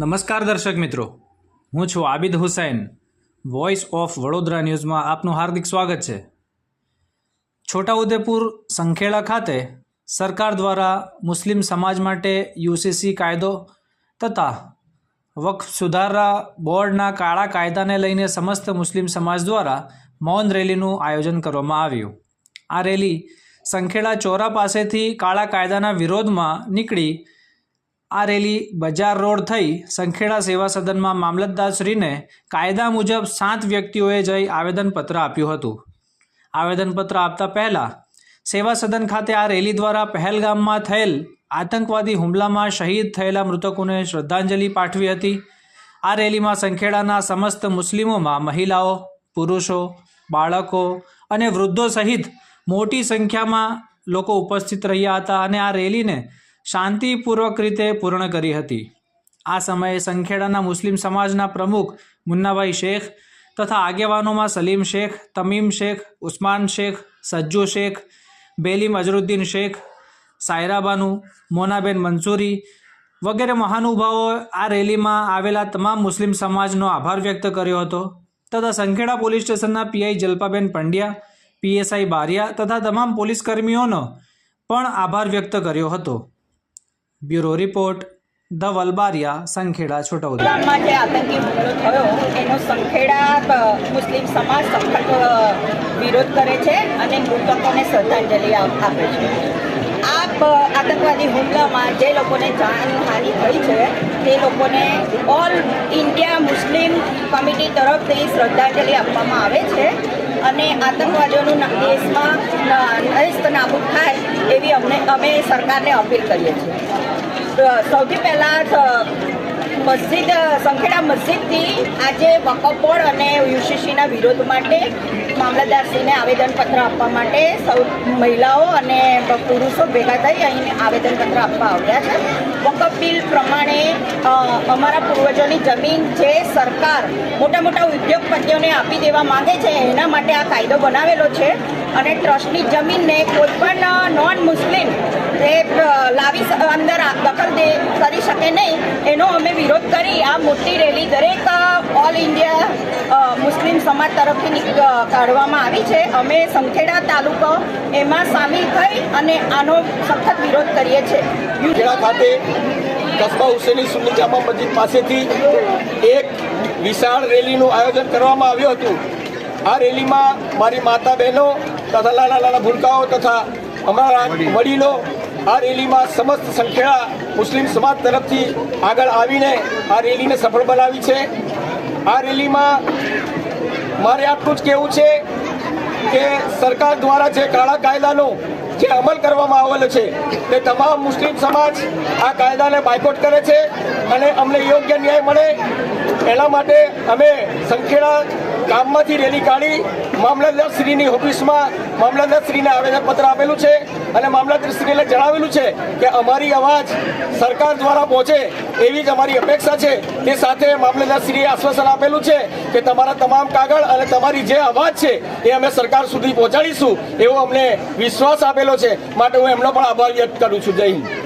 નમસ્કાર દર્શક મિત્રો. હું છું આબિદ હુસૈન. વોઇસ ઓફ વડોદરા ન્યૂઝમાં આપનું હાર્દિક સ્વાગત છે. છોટાઉદેપુર સંખેડા ખાતે સરકાર દ્વારા મુસ્લિમ સમાજ માટે યુસીસી કાયદો તથા વક્ફ સુધારા બોર્ડના કાળા કાયદાને લઈને સમસ્ત મુસ્લિમ સમાજ દ્વારા મૌન રેલીનું આયોજન કરવામાં આવ્યું. આ રેલી સંખેડા ચોરા પાસેથી કાળા કાયદાના વિરોધમાં નીકળી આ રેલી બજાર રોડ થઈ સંખેડા સેવા સદનમાં મામલતદારશ્રીને કાયદા મુજબ સાત વ્યક્તિઓએ જઈ આવેદનપત્ર આપ્યું હતું. આવેદનપત્ર આપતા પહેલાં સેવા સદન ખાતે આ રેલી દ્વારા પહેલગામમાં થયેલ આતંકવાદી હુમલામાં શહીદ થયેલા મૃતકોને શ્રદ્ધાંજલિ પાઠવી હતી. આ રેલીમાં સંખેડાના સમસ્ત મુસ્લિમોમાં મહિલાઓ, પુરુષો, બાળકો અને વૃદ્ધો સહિત મોટી સંખ્યામાં લોકો ઉપસ્થિત રહ્યા હતા અને આ રેલીને શાંતિપૂર્વક રીતે પૂર્ણ કરી હતી. આ સમયે સંખેડાના મુસ્લિમ સમાજના પ્રમુખ મુન્નાભાઈ શેખ તથા આગેવાનોમાં સલીમ શેખ, તમીમ શેખ, ઉસ્માન શેખ, સજ્જુ શેખ, બેલીમ અઝરુદ્દીન શેખ, સાયરાબાનુ, મોનાબેન મંસૂરી વગેરે મહાનુભાવો આ રેલીમાં આવેલા તમામ મુસ્લિમ સમાજનો આભાર વ્યક્ત કર્યો હતો તથા સંખેડા પોલીસ સ્ટેશનના પીઆઈ જલ્પાબેન પંડ્યા પીએસઆઈ બારિયા તથા તમામ પોલીસ કર્મીઓનો પણ આભાર વ્યક્ત કર્યો હતો. Bureau report, the વલબારિયા, Sankheda, Chhota Udepur. ગામમાં જે આતંકી હુમલો થયો, એનો સંખેડા મુસ્લિમ સમાજ સખત વિરોધ કરે છે અને મૃતકોને શ્રદ્ધાંજલિ આપે છે. આ આતંકવાદી હુમલામાં જે લોકોને જાનહાનિ થઈ છે, તે લોકોને ઓલ ઇન્ડિયા મુસ્લિમ કમિટી તરફથી શ્રદ્ધાંજલિ આપવામાં આવે છે અને આતંકવાદીઓનું દેશમાં નાબૂદ અમને અમે સરકારને અપીલ કરીએ છીએ. સૌથી પહેલાં મસ્જિદ સંખેડા મસ્જિદથી આજે વકફ બોર્ડ અને યુસીસીના વિરોધ માટે મામલતદારશ્રીને આવેદનપત્ર આપવા માટે સૌ મહિલાઓ અને પુરુષો ભેગા થઈ અહીં આવેદનપત્ર આપવા આવ્યા છે. વકફ બિલ પ્રમાણે અમારા પૂર્વજોની જમીન જે સરકાર મોટા મોટા ઉદ્યોગપતિઓને આપી દેવા માંગે છે, એના માટે આ કાયદો બનાવેલો છે અને ટ્રસ્ટની જમીનને કોઈ પણ નોન મુસ્લિમ એ લાવી અંદર દખલ દે, કરી શકે નહીં, એનો અમે વિરોધ કરી આ મોટી રેલી દરેક ઓલ ઇન્ડિયા મુસ્લિમ સમાજ તરફથી કાઢવામાં આવી છે. અમે સંખેડા તાલુકો એમાં સામેલ થઈ અને આનો સખત વિરોધ કરીએ છીએ. ખેડા ખાતે કસ્બા હુસેની સુન્ની મસ્જિદ પાસેથી એક વિશાળ રેલીનું આયોજન કરવામાં આવ્યું હતું. આ રેલીમાં મારી માતા બહેનો તથા નાના નાના ભૂલકાઓ તથા અમારા વડીલો આ રેલીમાં સમસ્ત સંખેડા મુસ્લિમ સમાજ તરફથી આગળ આવીને આ રેલીને સફળ બનાવી છે. આ રેલીમાં મારે આટલું જ કહેવું છે કે સરકાર દ્વારા જે કાળા કાયદાનો જે અમલ કરવામાં આવેલો છે, તે તમામ મુસ્લિમ સમાજ આ કાયદાને બાયકોટ કરે છે અને અમને યોગ્ય ન્યાય મળે. એના માટે અમે સંખેડા ગામમાંથી રેલી કાઢી મામલતદારશ્રીની ઓફિસમાં મામલતદારશ્રીને આવેદનપત્ર આપેલું છે અને મામલતદારશ્રીને જણાવેલું છે કે અમારી અવાજ સરકાર દ્વારા પહોંચે એવી જ અમારી અપેક્ષા છે. તે સાથે મામલતદારશ્રીએ આશ્વાસન આપેલું છે કે તમારા તમામ કાગળ અને તમારી જે અવાજ છે એ અમે સરકાર સુધી પહોંચાડીશું એવો અમને વિશ્વાસ આપેલો છે. માટે હું એમનો પણ આભાર વ્યક્ત કરું છું. જય હિન્દ.